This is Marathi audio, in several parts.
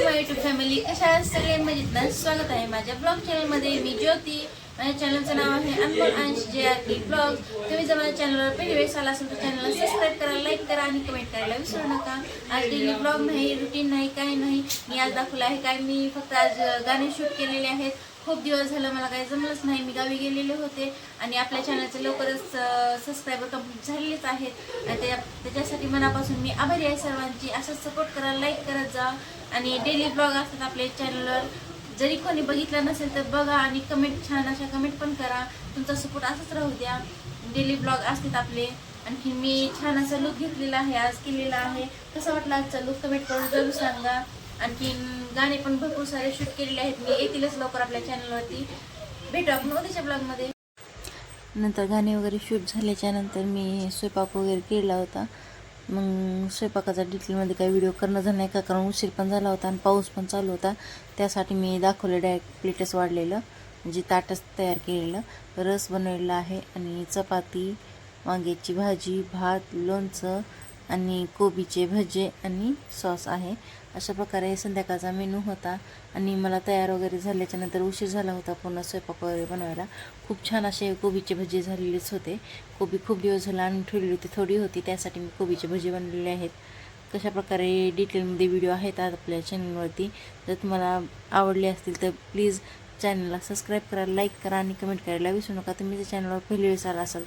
युट्यूब फॅमिली अशा सगळे मजेत स्वागत आहे. माझ्या ब्लॉग चॅनलमध्ये मी ज्योती. माझ्या चॅनलचं नाव आहे अनमोल अंश जे आर टी ब्लॉग तुम्ही जर माझ्या चॅनलवर पहिली वेळेस आला असेल तर चॅनलला सबस्क्राईब करा लाईक करा आणि कमेंट करायला विसरू नका. आज डेली ब्लॉग नाही रुटीन नाही काय नाही. मी आज दाखवलं आहे काय? मी फक्त आज गाणे शूट केलेले आहेत. खूप दिवस झालं मला काही जमलंच नाही. मी गावी गेलेले होते आणि आपल्या चॅनलचं लवकरच सबस्क्रायबर कंप्लीट झालेलेच आहेत. आणि त्या त्याच्यासाठी मनापासून मी आभारी आहे सर्वांची. असं सपोर्ट करा लाईक करत जा. आणि डेली ब्लॉग असतात आपल्या चॅनलवर जरी कोणी बघितलं नसेल तर बघा आणि कमेंट छान अशा कमेंट पण करा. तुमचा सपोर्ट असंच राहू द्या. डेली ब्लॉग असतात आपले. आणखी मी छान असा लुक घेतलेला आहे आज केलेला आहे. कसा वाटलं आजचा लुक कमेंट करून जरूर सांगा. आणखीन गाणे पण भरपूर सारे शूट केलेले आहेत. मी येतीलच लवकर आपल्या चॅनलवरती भेटू आपण उद्याच्या ब्लॉगमध्ये नंतर गाणे वगैरे शूट झाल्याच्यानंतर मी स्वयंपाक वगैरे केला होता. मग स्वयंपाकाचा डिटेलमध्ये काही व्हिडिओ करणं झालं नाही का? कारण उशीर पण झाला होता आणि पाऊस पण चालू होता. त्यासाठी मी दाखवलं डायरेक्ट प्लेटच वाढलेलं. म्हणजे ताटच तयार केलेलं. रस बनवलेला आहे आणि चपाती वांग्याची भाजी भात लोणचं आणि कोबीचे भजे आणि सॉस आहे. अशा प्रकारे संध्याकाळचा मेनू होता आणि मला तयार वगैरे झाल्याच्यानंतर उशीर झाला होता पूर्ण स्वयंपाक वगैरे बनवायला. खूप छान असे कोबीचे भजे झालेलेच होते. कोबी खूप दिवस झाला आणि ठेवलेली होती थोडी होती. त्यासाठी मी कोबीचे भजे बनलेले आहेत. कशा प्रकारे डिटेलमध्ये व्हिडिओ आहेत आपल्या चॅनलवरती जर तुम्हाला आवडले असतील तर प्लीज चॅनलला सबस्क्राईब करा लाईक करा आणि कमेंट करायला विसरू नका. तुम्ही जर चॅनलवर पहिली वेळेस आला असाल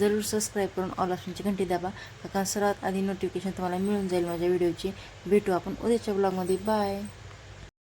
जरूर सबस्क्राईब करून ऑल ऑप्शनची घंटी दाबा. कारण सर्वात आधी नोटिफिकेशन तुम्हाला मिळून जाईल माझ्या व्हिडिओची भेटू आपण उद्याच्या ब्लॉगमध्ये बाय